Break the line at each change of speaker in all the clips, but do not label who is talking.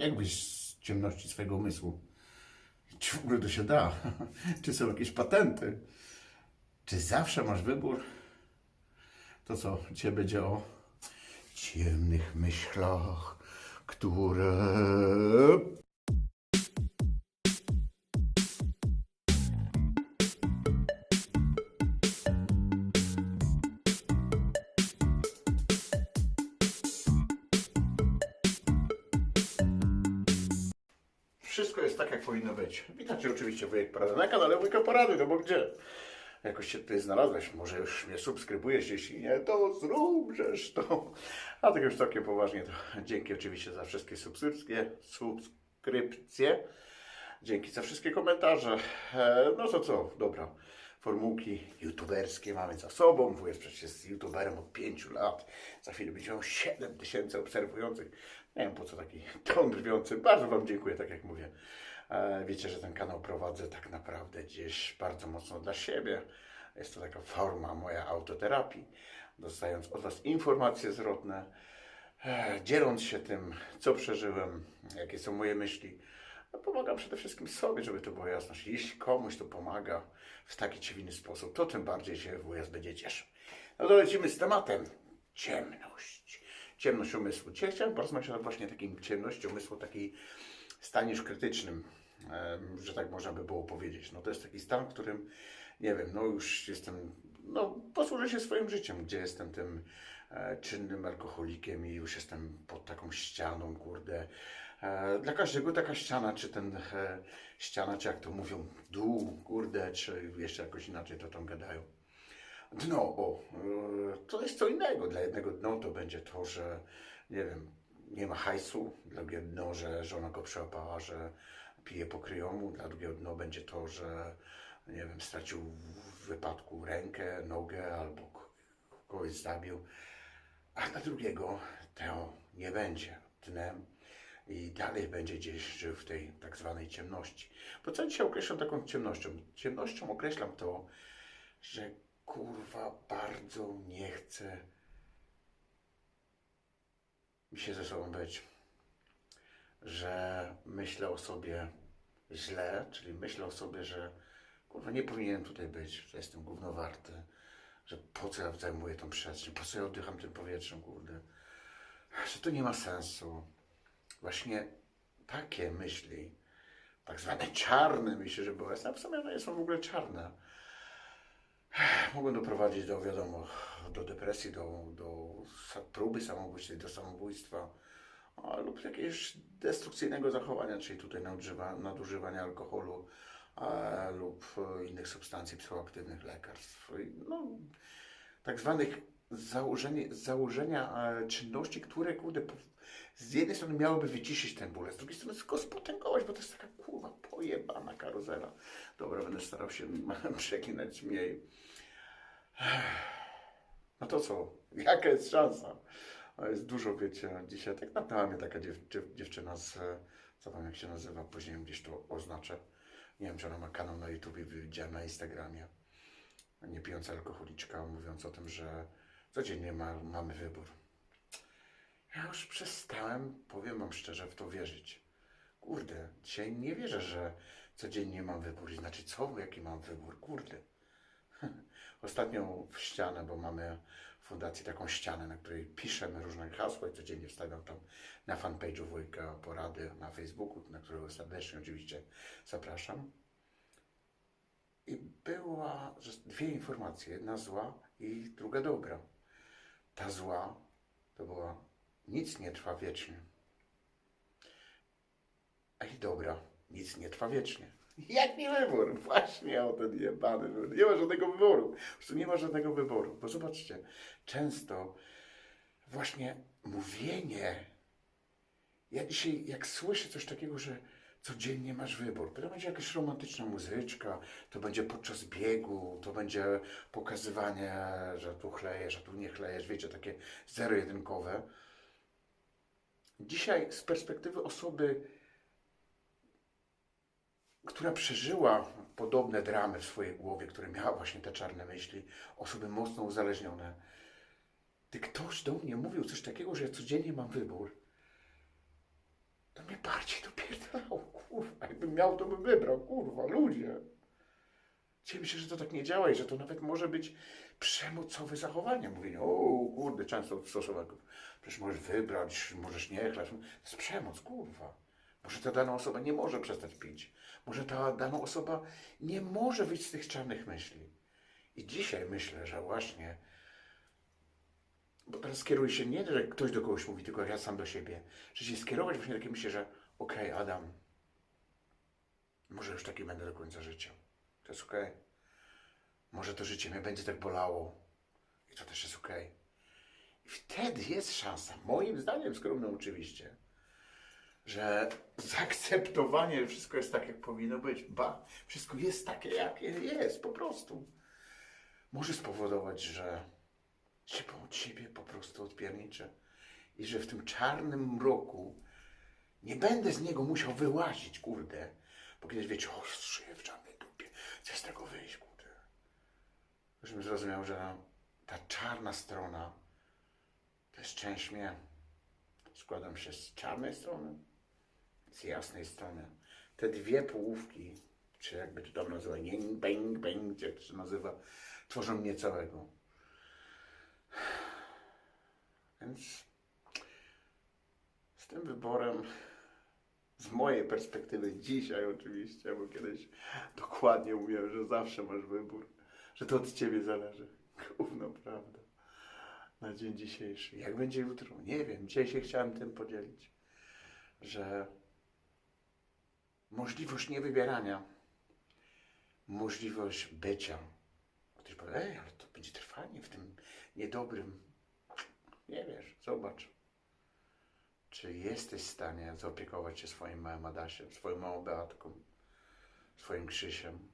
jakbyś z ciemności swojego umysłu? Czy w ogóle to się da? Czy są jakieś patenty? Czy zawsze masz wybór? To co, dzisiaj będzie o ciemnych myślach, które Wszystko jest tak, jak powinno być. Witajcie oczywiście Wujek Porady na kanale Wujka Porady, no bo gdzie? Jakoś się tutaj znalazłeś, może już mnie subskrybujesz, jeśli nie, to zróbżesz to. A tak już całkiem poważnie, to dzięki oczywiście za wszystkie subskrypcje, subskrypcje. Dzięki za wszystkie komentarze. E, No to co, dobra. Formułki youtuberskie mamy za sobą. Wujek przecież jest youtuberem od 5 lat. Za chwilę będzie miał 7 tysięcy obserwujących. Nie wiem po co taki ton drwiący. Bardzo Wam dziękuję, tak jak mówię. E, Wiecie, że ten kanał prowadzę tak naprawdę gdzieś bardzo mocno dla siebie. Jest to taka forma moja autoterapii. Dostając od Was informacje zwrotne, e, dzieląc się tym, co przeżyłem, jakie są moje myśli. No, pomagam przede wszystkim sobie, żeby to była jasność. Jeśli komuś to pomaga w taki czy inny sposób, to tym bardziej się WS będzie cieszył. No to lecimy z tematem. Ciemność. Ciemność umysłu. Dzisiaj chciałem porozmawiać o właśnie takim ciemności umysłu, takiej stanie już krytycznym, że tak można by było powiedzieć. No to jest taki stan, w którym, nie wiem, no już jestem, no posłużę się swoim życiem, gdzie jestem tym e, czynnym alkoholikiem i już jestem pod taką ścianą, kurde. E, dla każdego taka ściana, czy ten e, ściana, czy jak to mówią, dół, kurde, czy jeszcze jakoś inaczej to tam gadają. Dno, o, e, to jest co innego. Dla jednego dno to będzie to, że nie wiem, nie ma hajsu, dla drugiego dno, że żona go przełapała, że pije po kryjomu, dla drugiego dno będzie to, że nie wiem, stracił w wypadku rękę, nogę albo kogoś zabił, a dla drugiego to nie będzie dnem i dalej będzie gdzieś żył w tej tak zwanej ciemności. Bo co dzisiaj określam taką ciemnością? Ciemnością określam to, że kurwa bardzo nie chcę mi się ze sobą być. Że myślę o sobie źle, czyli myślę o sobie, że kurwa nie powinienem tutaj być, że jestem gówno warty, że po co ja zajmuję tą przestrzeń, po co ja oddycham tym powietrzem, kurde, że to nie ma sensu. Właśnie takie myśli, tak zwane czarne myśli, że były, a w sumie one są w ogóle czarne mogą doprowadzić do, wiadomo, do depresji, do, do próby samobójczej, do samobójstwa a, lub jakiegoś destrukcyjnego zachowania, czyli tutaj nadużywa, nadużywania alkoholu a, lub e, innych substancji psychoaktywnych, lekarstw. No, tak zwanych założenie, założenia e, czynności, które kurde, z jednej strony miałyby wyciszyć ten ból, z drugiej strony tylko spotęgować, bo to jest taka kurwa pojebana karuzela. Dobra, będę starał się przekinać mniej. No to co? Jaka jest szansa? A Jest dużo, wiecie, dzisiaj tak napadła mnie taka dziew, dziew, dziewczyna z, co tam jak się nazywa, później gdzieś to oznaczę. Nie wiem, czy ona ma kanał na YouTubie, widziałem na Instagramie. Nie pijąca alkoholiczka, mówiąc o tym, że codziennie ma, mamy wybór. Ja już przestałem, powiem wam szczerze, w to wierzyć. Kurde, dzisiaj nie wierzę, że codziennie mam wybór. I Znaczy, co, jaki mam wybór? Kurde. Ostatnio w ścianę, bo mamy w fundacji taką ścianę, na której piszemy różne hasła i codziennie wstawiam tam na fanpage'u Wujka porady na Facebooku, na którego serdecznie oczywiście zapraszam. I była dwie informacje, jedna zła i druga dobra. Ta zła to była nic nie trwa wiecznie. A i dobra, nic nie trwa wiecznie. Jaki wybór? Właśnie o ten jebany wybór. Nie ma żadnego wyboru. Po prostu nie ma żadnego wyboru. Bo zobaczcie, często właśnie mówienie, ja dzisiaj jak słyszę coś takiego, że codziennie masz wybór, to będzie jakaś romantyczna muzyczka, to będzie podczas biegu, to będzie pokazywanie, że tu chlejesz, a tu nie chlejesz, wiecie, takie zero-jedynkowe. Dzisiaj z perspektywy osoby, która przeżyła podobne dramy w swojej głowie, które miała właśnie te czarne myśli, osoby mocno uzależnione. Gdy ktoś do mnie mówił coś takiego, że ja codziennie mam wybór, to mnie bardzo kurwa, jakbym miał, to bym wybrał, kurwa, ludzie. Dzisiaj myślę, że to tak nie działa i że to nawet może być przemocowe zachowanie. Mówienie, o kurde, często stosowane. Przecież możesz wybrać, możesz nie chlać. To jest przemoc, kurwa. Może ta dana osoba nie może przestać pić. Może ta dana osoba nie może wyjść z tych czarnych myśli. I dzisiaj myślę, że właśnie, bo teraz skieruję się nie, że ktoś do kogoś mówi, tylko ja sam do siebie, że się skierować właśnie takie myśli, że okej, Adam, może już taki będę do końca życia. To jest okej. Może to życie mnie będzie tak bolało. I to też jest okej. I wtedy jest szansa, moim zdaniem skromnym oczywiście, że zaakceptowanie, że wszystko jest tak, jak powinno być. Ba, wszystko jest takie, jak jest, po prostu. Może spowodować, że się od siebie po prostu odpierniczę. I że w tym czarnym mroku nie będę z niego musiał wyłazić, kurde. Bo kiedyś wiecie, o, żyję w czarnej dupie, chcę z tego wyjść, kurde. Żebym zrozumiał, że ta czarna strona to jest część mnie. Składam się z czarnej strony, z jasnej strony. Te dwie połówki, czy jakby to tam nazywa, yin, bang, bang, jak to się nazywa, tworzą mnie całego. Więc z tym wyborem, z mojej perspektywy dzisiaj oczywiście, bo kiedyś dokładnie mówiłem, że zawsze masz wybór, że to od ciebie zależy. Gówno prawda. Na dzień dzisiejszy. Jak będzie jutro? Nie wiem. Dzisiaj się chciałem tym podzielić, że możliwość niewybierania, możliwość bycia. Ktoś powie, ej, ale to będzie trwanie w tym niedobrym. Nie wiesz, zobacz. Czy jesteś w stanie zaopiekować się swoim małym Adasiem, swoją małą Beatką, swoim Krzysiem?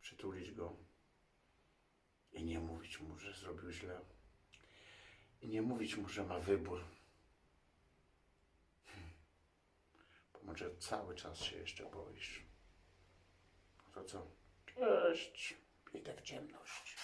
Przytulić go i nie mówić mu, że zrobił źle. I nie mówić mu, że ma wybór. Hmm. Bo może cały czas się jeszcze boisz. To co? Cześć. Idę w ciemność.